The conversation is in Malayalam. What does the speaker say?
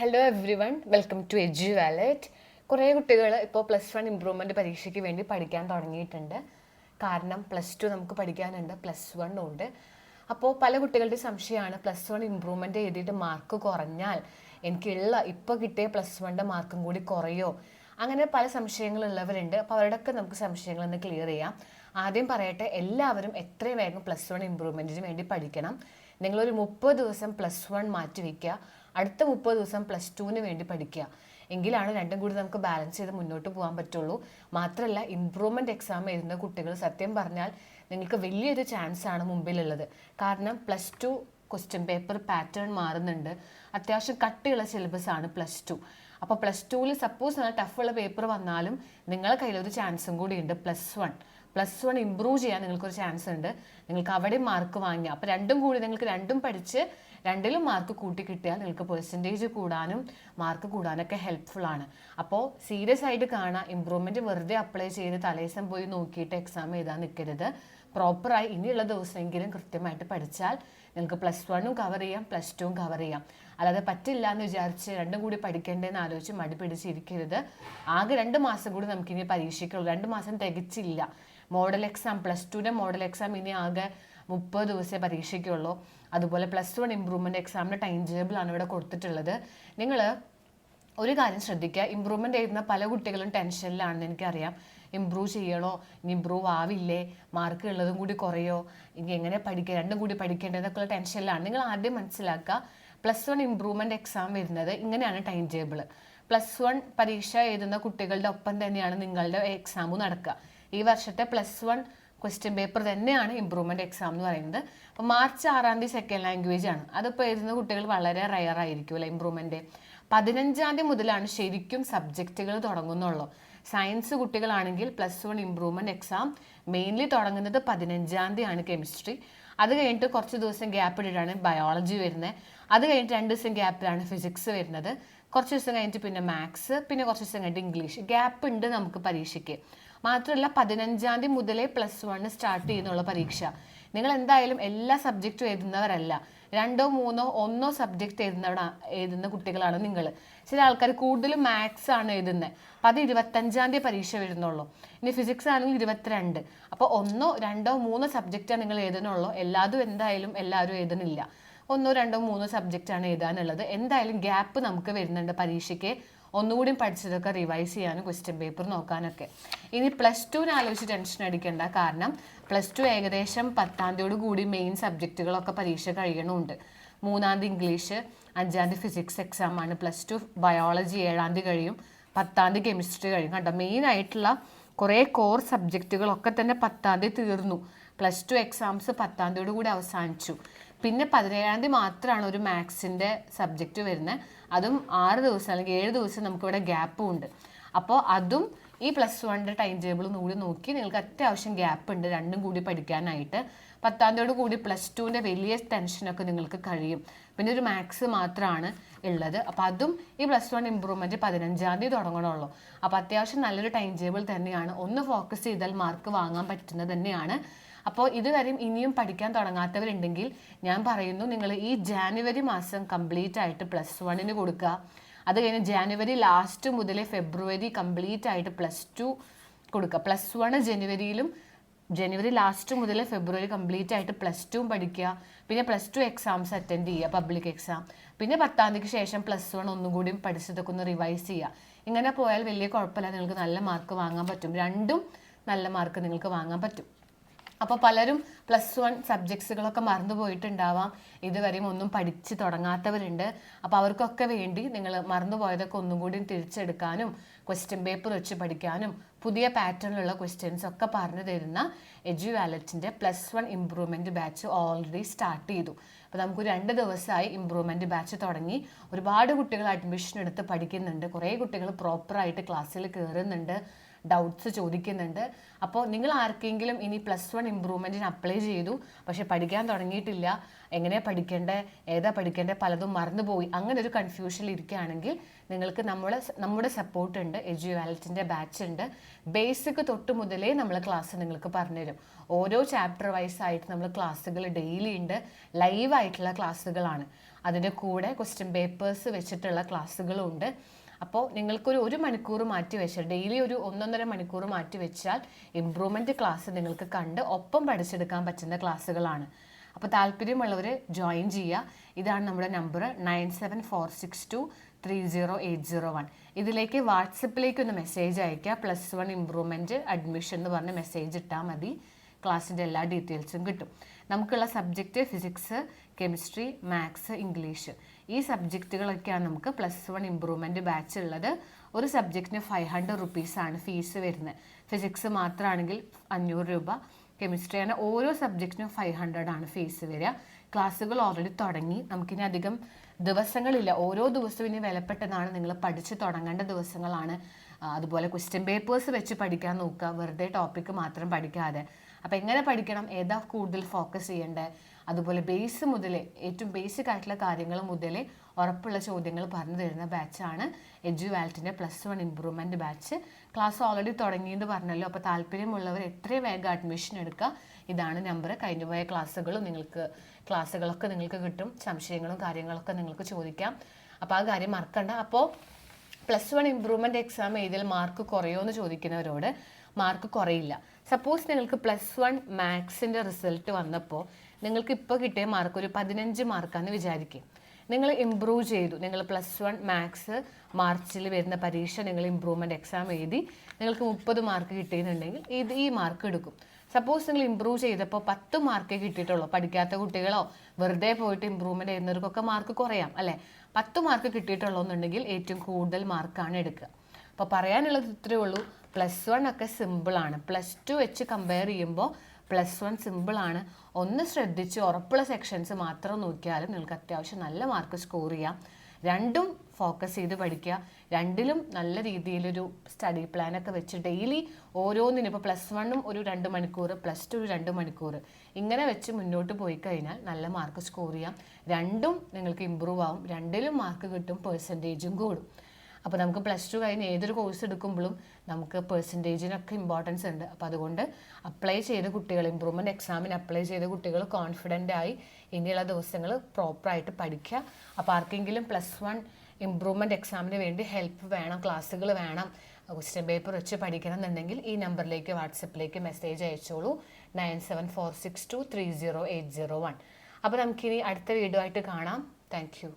Hello everyone welcome to Edu Wallet കുറേ കുട്ടികൾ ഇപ്പോൾ പ്ലസ് വൺ ഇമ്പ്രൂവ്മെന്റ് പരീക്ഷയ്ക്ക് വേണ്ടി പഠിക്കാൻ തുടങ്ങിയിട്ടുണ്ട്. കാരണം പ്ലസ് ടു നമുക്ക് പഠിക്കാനുണ്ട് പ്ലസ് വൺ ഉണ്ട്. അപ്പോൾ പല കുട്ടികളുടെ സംശയമാണ് പ്ലസ് വൺ ഇമ്പ്രൂവ്മെന്റ് എഴുതിയിട്ട് മാർക്ക് കുറഞ്ഞാൽ എനിക്കുള്ള ഇപ്പോൾ കിട്ടിയ പ്ലസ് വണ്ണിന്റെ മാർക്കും കൂടി കുറയോ? അങ്ങനെ പല സംശയങ്ങളുള്ളവരുണ്ട്. അപ്പോൾ അവരുടെയൊക്കെ നമുക്ക് സംശയങ്ങൾ ഒന്ന് ക്ലിയർ ചെയ്യാം. ആദ്യം പറയട്ടെ എല്ലാവരും എത്രയും വേഗം പ്ലസ് വൺ ഇമ്പ്രൂവ്മെന്റിന് വേണ്ടി പഠിക്കണം. നിങ്ങളൊരു മുപ്പത് ദിവസം പ്ലസ് വൺ മാറ്റി വയ്ക്കുക അടുത്ത മുപ്പത് ദിവസം പ്ലസ് ടുവിന് വേണ്ടി പഠിക്കുക. എങ്കിലാണ് രണ്ടും കൂടി നമുക്ക് ബാലൻസ് ചെയ്ത് മുന്നോട്ട് പോകാൻ പറ്റുള്ളൂ. മാത്രമല്ല ഇമ്പ്രൂവ്മെന്റ് എക്സാം എഴുതുന്ന കുട്ടികൾ സത്യം പറഞ്ഞാൽ നിങ്ങൾക്ക് വലിയൊരു ചാൻസ് ആണ് മുമ്പിലുള്ളത്. കാരണം plus two question paper pattern മാറുന്നുണ്ട്. അത്യാവശ്യം കട്ടിയുള്ള സിലബസ് ആണ് പ്ലസ് ടു അപ്പോൾ പ്ലസ് ടുവിൽ സപ്പോസ് നല്ല ടഫുള്ള പേപ്പർ വന്നാലും നിങ്ങളുടെ കയ്യിലൊരു ചാൻസും കൂടിയുണ്ട് plus one plus one improve ചെയ്യാൻ നിങ്ങൾക്കൊരു ചാൻസ് ഉണ്ട്. നിങ്ങൾക്ക് അവിടെ മാർക്ക് വാങ്ങിയാൽ അപ്പോൾ രണ്ടും കൂടി നിങ്ങൾക്ക് രണ്ടും പഠിച്ച് രണ്ടിലും മാർക്ക് കൂട്ടി കിട്ടിയാൽ നിങ്ങൾക്ക് പെർസെന്റേജ് കൂടാനും മാർക്ക് കൂടാനൊക്കെ ഹെൽപ്ഫുൾ ആണ്. അപ്പോൾ സീരിയസ് ആയിട്ട് കാണാം ഇമ്പ്രൂവ്മെന്റ് വെറുതെ അപ്ലൈ ചെയ്ത് തലേദിവസം പോയി നോക്കിയിട്ട് എക്സാം എഴുതാൻ നിൽക്കരുത് പ്രോപ്പറായി ഇനിയുള്ള ദിവസമെങ്കിലും കൃത്യമായിട്ട് പഠിച്ചാൽ നിങ്ങൾക്ക് പ്ലസ് വണ്ണും കവർ ചെയ്യാം പ്ലസ് ടുവും കവർ ചെയ്യാം. അല്ലാതെ പറ്റില്ല എന്ന് വിചാരിച്ച് രണ്ടും കൂടി പഠിക്കേണ്ടതെന്ന് ആലോചിച്ച് മടി പിടിച്ചിരിക്കരുത്. ആകെ രണ്ട് മാസം കൂടി നമുക്കിനി പരീക്ഷയ്ക്കുള്ളൂ. രണ്ട് മാസം തികച്ചില്ല. മോഡൽ എക്സാം പ്ലസ് ടുവിന്റെ മോഡൽ എക്സാം ഇനി ആകെ മുപ്പത് ദിവസമേ പരീക്ഷയ്ക്കുള്ളൂ. അതുപോലെ പ്ലസ് വൺ ഇമ്പ്രൂവ്മെന്റ് എക്സാമിന്റെ ടൈം ടേബിളാണ് ഇവിടെ കൊടുത്തിട്ടുള്ളത്. നിങ്ങൾ ഒരു കാര്യം ശ്രദ്ധിക്കുക. ഇമ്പ്രൂവ്മെന്റ് ചെയ്യുന്ന പല കുട്ടികളും ടെൻഷനിലാണെന്ന് എനിക്കറിയാം. ഇമ്പ്രൂവ് ചെയ്യണോ? ഇനി ഇമ്പ്രൂവ് ആവില്ലേ? മാർക്ക് ഉള്ളതും കൂടി കുറയോ? ഇനി എങ്ങനെ പഠിക്കുക? രണ്ടും കൂടി പഠിക്കേണ്ടതെന്നൊക്കെയുള്ള ടെൻഷനിലാണ്. നിങ്ങൾ ആദ്യം മനസ്സിലാക്കുക. പ്ലസ് വൺ ഇമ്പ്രൂവ്മെന്റ് എക്സാം വരുന്നത് ഇങ്ങനെയാണ് ടൈം ടേബിൾ പ്ലസ് വൺ പരീക്ഷ എഴുതുന്ന കുട്ടികളുടെ ഒപ്പം തന്നെയാണ് നിങ്ങളുടെ എക്സാമും നടക്കുക. ഈ വർഷത്തെ പ്ലസ് വൺ ക്വസ്റ്റ്യൻ പേപ്പർ തന്നെയാണ് ഇമ്പ്രൂവ്മെന്റ് എക്സാം എന്ന് പറയുന്നത്. അപ്പോൾ മാർച്ച് ആറാം തീയതി സെക്കൻഡ് ലാംഗ്വേജ് ആണ്. അതിപ്പോൾ എഴുതുന്ന കുട്ടികൾ വളരെ റയർ ആയിരിക്കുമല്ലോ ഇമ്പ്രൂവ്മെന്റ് പതിനഞ്ചാം തീയതി മുതലാണ് ശരിക്കും സബ്ജക്റ്റുകൾ തുടങ്ങുന്നുള്ളൂ. സയൻസ് കുട്ടികളാണെങ്കിൽ plus one improvement exam mainly തുടങ്ങുന്നത് പതിനഞ്ചാം തീയതിയാണ് കെമിസ്ട്രി അത് കഴിഞ്ഞിട്ട് കുറച്ച് ദിവസം ഗ്യാപ്പ് ഇട്ടിട്ടാണ് ബയോളജി വരുന്നത്. അത് കഴിഞ്ഞിട്ട് രണ്ട് ദിവസം ഗ്യാപ്പിലാണ് ഫിസിക്സ് വരുന്നത്. കുറച്ച് ദിവസം കഴിഞ്ഞിട്ട് പിന്നെ മാത്സ് പിന്നെ കുറച്ച് ദിവസം കഴിഞ്ഞിട്ട് ഇംഗ്ലീഷ് ഗ്യാപ്പ് ഉണ്ട് നമുക്ക് പരീക്ഷയ്ക്ക്. മാത്രമല്ല പതിനഞ്ചാം തീയതി മുതലേ പ്ലസ് വൺ സ്റ്റാർട്ട് ചെയ്യുന്നുള്ള പരീക്ഷ. നിങ്ങൾ എന്തായാലും എല്ലാ സബ്ജക്റ്റും എഴുതുന്നവരല്ല. രണ്ടോ മൂന്നോ ഒന്നോ സബ്ജക്റ്റ് എഴുതുന്നവട എഴുതുന്ന കുട്ടികളാണ് നിങ്ങൾ. ചില ആൾക്കാർ കൂടുതലും മാത്സ് ആണ് എഴുതുന്നത് അപ്പം അത് ഇരുപത്തഞ്ചാം തീയതി പരീക്ഷ വരുന്നുള്ളൂ. ഇനി ഫിസിക്സ് ആണെങ്കിൽ ഇരുപത്തിരണ്ട്. അപ്പോൾ ഒന്നോ രണ്ടോ മൂന്നോ സബ്ജക്റ്റാണ് നിങ്ങൾ എഴുതുന്നുള്ളൂ. എല്ലാതും എന്തായാലും എല്ലാവരും എഴുതുന്നില്ല. ഒന്നോ രണ്ടോ മൂന്നോ സബ്ജക്റ്റാണ് എഴുതാനുള്ളത്. എന്തായാലും ഗ്യാപ്പ് നമുക്ക് വരുന്നുണ്ട് പരീക്ഷയ്ക്ക്. ഒന്നുകൂടി പഠിച്ചതൊക്കെ റിവൈസ് ചെയ്യാനും ക്വസ്റ്റ്യൻ പേപ്പർ നോക്കാനൊക്കെ. ഇനി പ്ലസ് ടുവിന് ആലോചിച്ച് ടെൻഷൻ അടിക്കേണ്ട കാരണം പ്ലസ് ടു ഏകദേശം പത്താം തീയതിയോട് കൂടി മെയിൻ സബ്ജക്റ്റുകളൊക്കെ പരീക്ഷ കഴിയണമുണ്ട് മൂന്നാം തീയതി ഇംഗ്ലീഷ് അഞ്ചാം തീയതി ഫിസിക്സ് എക്സാം ആണ്. പ്ലസ് ടു ബയോളജി ഏഴാം തീയതി കഴിയും. പത്താം തീയതി കെമിസ്ട്രി കഴിയും. കണ്ടോ? മെയിൻ ആയിട്ടുള്ള കുറേ കോർ സബ്ജക്റ്റുകളൊക്കെ തന്നെ പത്താം തീയതി തീർന്നു. പ്ലസ് ടു എക്സാംസ് പത്താം തീയതിയോട് കൂടി അവസാനിച്ചു. പിന്നെ പതിനേഴാം തീയതി മാത്രമാണ് ഒരു മാത്സിന്റെ സബ്ജക്റ്റ് വരുന്നത്. അതും ആറ് ദിവസം അല്ലെങ്കിൽ ഏഴ് ദിവസം നമുക്കിവിടെ ഗ്യാപ്പും ഉണ്ട്. അപ്പോൾ അതും ഈ പ്ലസ് വണ്ണിന്റെ ടൈം ടേബിൾ കൂടി നോക്കി നിങ്ങൾക്ക് അത്യാവശ്യം ഗ്യാപ്പ് ഉണ്ട്. രണ്ടും കൂടി പഠിക്കാനായിട്ട്. പത്താം തീയതി കൂടി പ്ലസ് ടുവിന്റെ വലിയ ടെൻഷനൊക്കെ നിങ്ങൾക്ക് കഴിയും. പിന്നെ ഒരു മാത്സ് മാത്രമാണ് ഉള്ളത്. അപ്പോൾ അതും ഈ പ്ലസ് വൺ ഇമ്പ്രൂവ്മെന്റ് പതിനഞ്ചാം തീയതി തുടങ്ങണമല്ലോ അപ്പോൾ അത്യാവശ്യം നല്ലൊരു ടൈം ടേബിൾ തന്നെയാണ്. ഒന്ന് ഫോക്കസ് ചെയ്താൽ മാർക്ക് വാങ്ങാൻ പറ്റുന്നത് തന്നെയാണ്. അപ്പോൾ ഇതുവരെയും ഇനിയും പഠിക്കാൻ തുടങ്ങാത്തവരുണ്ടെങ്കിൽ ഞാൻ പറയുന്നു നിങ്ങൾ ഈ ജാനുവരി മാസം കംപ്ലീറ്റ് ആയിട്ട് പ്ലസ് വണ്ണിന് കൊടുക്കുക. അത് കഴിഞ്ഞ് ജാനുവരി ലാസ്റ്റ് മുതൽ ഫെബ്രുവരി കംപ്ലീറ്റ് ആയിട്ട് പ്ലസ് ടു കൊടുക്കുക പ്ലസ് വൺ ജനുവരിയിലും ജനുവരി ലാസ്റ്റ് മുതൽ ഫെബ്രുവരി കംപ്ലീറ്റ് ആയിട്ട് പ്ലസ് ടുവും പഠിക്കുക പിന്നെ പ്ലസ് ടു എക്സാംസ് അറ്റൻഡ് ചെയ്യുക പബ്ലിക് എക്സാം പിന്നെ പത്താം തീയതിക്ക് ശേഷം പ്ലസ് വൺ ഒന്നും കൂടി പഠിച്ചതൊക്കെ ഒന്ന് റിവൈസ് ചെയ്യുക. ഇങ്ങനെ പോയാൽ വലിയ കുഴപ്പമില്ല. നിങ്ങൾക്ക് നല്ല മാർക്ക് വാങ്ങാൻ പറ്റും. രണ്ടും നല്ല മാർക്ക് നിങ്ങൾക്ക് വാങ്ങാൻ പറ്റും. അപ്പോൾ പലരും പ്ലസ് വൺ സബ്ജക്ട്സുകളൊക്കെ മറന്നു പോയിട്ടുണ്ടാവാം. ഇതുവരെയും ഒന്നും പഠിച്ച് തുടങ്ങാത്തവരുണ്ട്. അപ്പോൾ അവർക്കൊക്കെ വേണ്ടി നിങ്ങൾ മറന്നു പോയതൊക്കെ ഒന്നും കൂടി തിരിച്ചെടുക്കാനും ക്വസ്റ്റ്യൻ പേപ്പർ വെച്ച് പഠിക്കാനും പുതിയ പാറ്റേണിലുള്ള ക്വസ്റ്റ്യൻസ് ഒക്കെ പറഞ്ഞു തരുന്ന Edu വാലറ്റിന്റെ plus one improvement batch already start ചെയ്തു. അപ്പോൾ നമുക്ക് രണ്ട് ദിവസമായി ഇമ്പ്രൂവ്മെന്റ് ബാച്ച് തുടങ്ങി. ഒരുപാട് കുട്ടികൾ അഡ്മിഷൻ എടുത്ത് പഠിക്കുന്നുണ്ട്. കുറേ കുട്ടികൾ പ്രോപ്പറായിട്ട് ക്ലാസ്സിൽ കയറുന്നുണ്ട് ഡൗട്ട്സ് ചോദിക്കുന്നുണ്ട്. അപ്പോൾ നിങ്ങൾ ആർക്കെങ്കിലും ഇനി പ്ലസ് വൺ ഇമ്പ്രൂവ്മെന്റിന് അപ്ലൈ ചെയ്തു പക്ഷേ പഠിക്കാൻ തുടങ്ങിയിട്ടില്ല എങ്ങനെയാണ് പഠിക്കേണ്ടത് ഏതാ പഠിക്കേണ്ടത് പലതും മറന്നുപോയി അങ്ങനെ ഒരു കൺഫ്യൂഷനിൽ ഇരിക്കുകയാണെങ്കിൽ നിങ്ങൾക്ക് നമ്മളെ നമ്മുടെ സപ്പോർട്ട് ഉണ്ട് എജു വാലറ്റിന്റെ ബാച്ച് ഉണ്ട്. ബേസിക് തൊട്ട് മുതലേ നമ്മൾ ക്ലാസ് നിങ്ങൾക്ക് പറഞ്ഞുതരും. ഓരോ ചാപ്റ്റർ വൈസ് ആയിട്ട് നമ്മൾ ക്ലാസ്സുകൾ ഡെയിലി ഉണ്ട് ലൈവ് ആയിട്ടുള്ള ക്ലാസ്സുകളാണ് അതിന്റെ കൂടെ ക്വസ്റ്റ്യൻ പേപ്പേഴ്സ് വെച്ചിട്ടുള്ള ക്ലാസ്സുകളും ഉണ്ട്. അപ്പോൾ നിങ്ങൾക്കൊരു ഒരു മണിക്കൂർ മാറ്റി വെച്ചാൽ ഡെയിലി ഒരു ഒന്നൊന്നര മണിക്കൂർ മാറ്റി വെച്ചാൽ ഇമ്പ്രൂവ്മെന്റ് ക്ലാസ് നിങ്ങൾക്ക് കണ്ട് ഒപ്പം പഠിച്ചെടുക്കാൻ പറ്റുന്ന ക്ലാസ്സുകളാണ് അപ്പോൾ താല്പര്യമുള്ളവർ ജോയിൻ ചെയ്യുക. ഇതാണ് നമ്മുടെ number nine seven four six two three zero eight zero one. ഇതിലേക്ക് വാട്സപ്പിലേക്ക് ഒന്ന് മെസ്സേജ് അയയ്ക്കുക. പ്ലസ് വൺ ഇമ്പ്രൂവ്മെന്റ് അഡ്മിഷൻ എന്ന് പറഞ്ഞ് മെസ്സേജ് ഇട്ടാൽ മതി. ക്ലാസ്സിന്റെ എല്ലാ ഡീറ്റെയിൽസും കിട്ടും. നമുക്കുള്ള subject physics chemistry maths English ഈ സബ്ജക്റ്റുകളൊക്കെയാണ് നമുക്ക് പ്ലസ് വൺ ഇമ്പ്രൂവ്മെന്റ് ബാച്ച് ഉള്ളത്. ഒരു സബ്ജക്റ്റിന് ഫൈവ് ഹൺഡ്രഡ് റുപ്പീസാണ് ഫീസ് വരുന്നത്. ഫിസിക്സ് മാത്രമാണെങ്കിൽ അഞ്ഞൂറ് രൂപ. കെമിസ്ട്രി അങ്ങനെ ഓരോ സബ്ജക്റ്റിനും ഫൈവ് ഹൺഡ്രഡ് ആണ് ഫീസ് വരിക. ക്ലാസ്സുകൾ ഓൾറെഡി തുടങ്ങി. നമുക്കിനി അധികം ദിവസങ്ങളില്ല. ഓരോ ദിവസവും ഇനി വിലപ്പെട്ടതാണ്. നിങ്ങൾ പഠിച്ചു തുടങ്ങേണ്ട ദിവസങ്ങളാണ്. അതുപോലെ ക്വസ്റ്റ്യൻ പേപ്പേഴ്സ് വെച്ച് പഠിക്കാൻ നോക്കുക. വെറുതെ ടോപ്പിക്ക് മാത്രം പഠിക്കാതെ. അപ്പോൾ എങ്ങനെ പഠിക്കണം? ഏതാ കൂടുതൽ ഫോക്കസ് ചെയ്യേണ്ടത് അതുപോലെ ബേസ് മുതൽ ഏറ്റവും ബേസിക് ആയിട്ടുള്ള കാര്യങ്ങൾ മുതൽ ഉറപ്പുള്ള ചോദ്യങ്ങൾ പറഞ്ഞു തരുന്ന ബാച്ചാണ് Edu വാൽറ്റിന്റെ plus one improvement batch class already തുടങ്ങിയെന്ന് പറഞ്ഞല്ലോ. അപ്പോൾ താല്പര്യമുള്ളവർ എത്രയും വേഗം അഡ്മിഷൻ എടുക്കുക. ഇതാണ് നമ്പർ കഴിഞ്ഞു പോയ ക്ലാസ്സുകളും നിങ്ങൾക്ക് ക്ലാസ്സുകളൊക്കെ നിങ്ങൾക്ക് കിട്ടും. സംശയങ്ങളും കാര്യങ്ങളൊക്കെ നിങ്ങൾക്ക് ചോദിക്കാം. അപ്പോൾ ആ കാര്യം മറക്കണ്ട. അപ്പോൾ പ്ലസ് വൺ ഇമ്പ്രൂവ്മെന്റ് എക്സാം എഴുതിയാൽ മാർക്ക് കുറയുമോ എന്ന് ചോദിക്കുന്നവരോട് മാർക്ക് കുറയില്ല. സപ്പോസ് നിങ്ങൾക്ക് പ്ലസ് വൺ മാത്സിന്റെ റിസൾട്ട് വന്നപ്പോൾ നിങ്ങൾക്ക് ഇപ്പോൾ കിട്ടിയ മാർക്ക് ഒരു പതിനഞ്ച് മാർക്കാണെന്ന് വിചാരിക്കും. നിങ്ങൾ ഇമ്പ്രൂവ് ചെയ്തു. നിങ്ങൾ പ്ലസ് വൺ മാത്സ് മാർച്ചിൽ വരുന്ന പരീക്ഷ നിങ്ങൾ ഇമ്പ്രൂവ്മെന്റ് എക്സാം എഴുതി നിങ്ങൾക്ക് മുപ്പത് മാർക്ക് കിട്ടിയെന്നുണ്ടെങ്കിൽ ഇത് ഈ മാർക്ക് എടുക്കും. സപ്പോസ് നിങ്ങൾ ഇമ്പ്രൂവ് ചെയ്തപ്പോൾ പത്ത് മാർക്കേ കിട്ടിയിട്ടുള്ളൂ. പഠിക്കാത്ത കുട്ടികളോ വെറുതെ പോയിട്ട് ഇമ്പ്രൂവ്മെന്റ് ചെയ്യുന്നവർക്കൊക്കെ മാർക്ക് കുറയാം അല്ലേ? പത്ത് മാർക്ക് കിട്ടിയിട്ടുള്ളൂ എന്നുണ്ടെങ്കിൽ ഏറ്റവും കൂടുതൽ മാർക്കാണ് എടുക്കുക. അപ്പോൾ പറയാനുള്ളത് ഇത്രയേ ഉള്ളൂ. പ്ലസ് വൺ ഒക്കെ സിമ്പിളാണ് പ്ലസ് ടു വെച്ച് കമ്പയർ ചെയ്യുമ്പോൾ പ്ലസ് വൺ സിമ്പിളാണ് ഒന്ന് ശ്രദ്ധിച്ച് ഉറപ്പുള്ള സെക്ഷൻസ് മാത്രം നോക്കിയാലും നിങ്ങൾക്ക് അത്യാവശ്യം നല്ല മാർക്ക് സ്കോർ ചെയ്യാം. രണ്ടും ഫോക്കസ് ചെയ്ത് പഠിക്കുക. രണ്ടിലും നല്ല രീതിയിലൊരു സ്റ്റഡി പ്ലാനൊക്കെ വെച്ച് ഡെയിലി ഓരോന്നിനും ഇപ്പോൾ പ്ലസ് വണ്ണും ഒരു രണ്ട് മണിക്കൂർ പ്ലസ് ടു ഒരു രണ്ട് മണിക്കൂർ ഇങ്ങനെ വെച്ച് മുന്നോട്ട് പോയി കഴിഞ്ഞാൽ നല്ല മാർക്ക് സ്കോർ ചെയ്യാം. രണ്ടും നിങ്ങൾക്ക് ഇമ്പ്രൂവ് ആവും. രണ്ടിലും മാർക്ക് കിട്ടും പെർസെന്റേജും കൂടും. അപ്പോൾ നമുക്ക് പ്ലസ് ടു കഴിഞ്ഞ് ഏതൊരു കോഴ്സ് എടുക്കുമ്പോഴും നമുക്ക് പെർസെന്റേജിനൊക്കെ ഇമ്പോർട്ടൻസ് ഉണ്ട്. അപ്പോൾ അതുകൊണ്ട് അപ്ലൈ ചെയ്ത കുട്ടികൾ ഇമ്പ്രൂവ്മെന്റ് എക്സാമിന് അപ്ലൈ ചെയ്ത കുട്ടികൾ കോൺഫിഡന്റ് ആയി ഇനിയുള്ള ദിവസങ്ങൾ പ്രോപ്പറായിട്ട് പഠിക്കുക. അപ്പോൾ ആർക്കെങ്കിലും പ്ലസ് വൺ ഇമ്പ്രൂവ്മെന്റ് എക്സാമിന് വേണ്ടി ഹെൽപ്പ് വേണം ക്ലാസ്സുകൾ വേണം ക്വസ്റ്റ്യൻ പേപ്പർ വെച്ച് പഠിക്കണം എന്നുണ്ടെങ്കിൽ ഈ നമ്പറിലേക്ക് വാട്സപ്പിലേക്ക് മെസ്സേജ് അയച്ചോളൂ. Nine seven four six two three zero eight zero one അപ്പോൾ നമുക്കിനി അടുത്ത വീഡിയോ ആയിട്ട് കാണാം. Thank you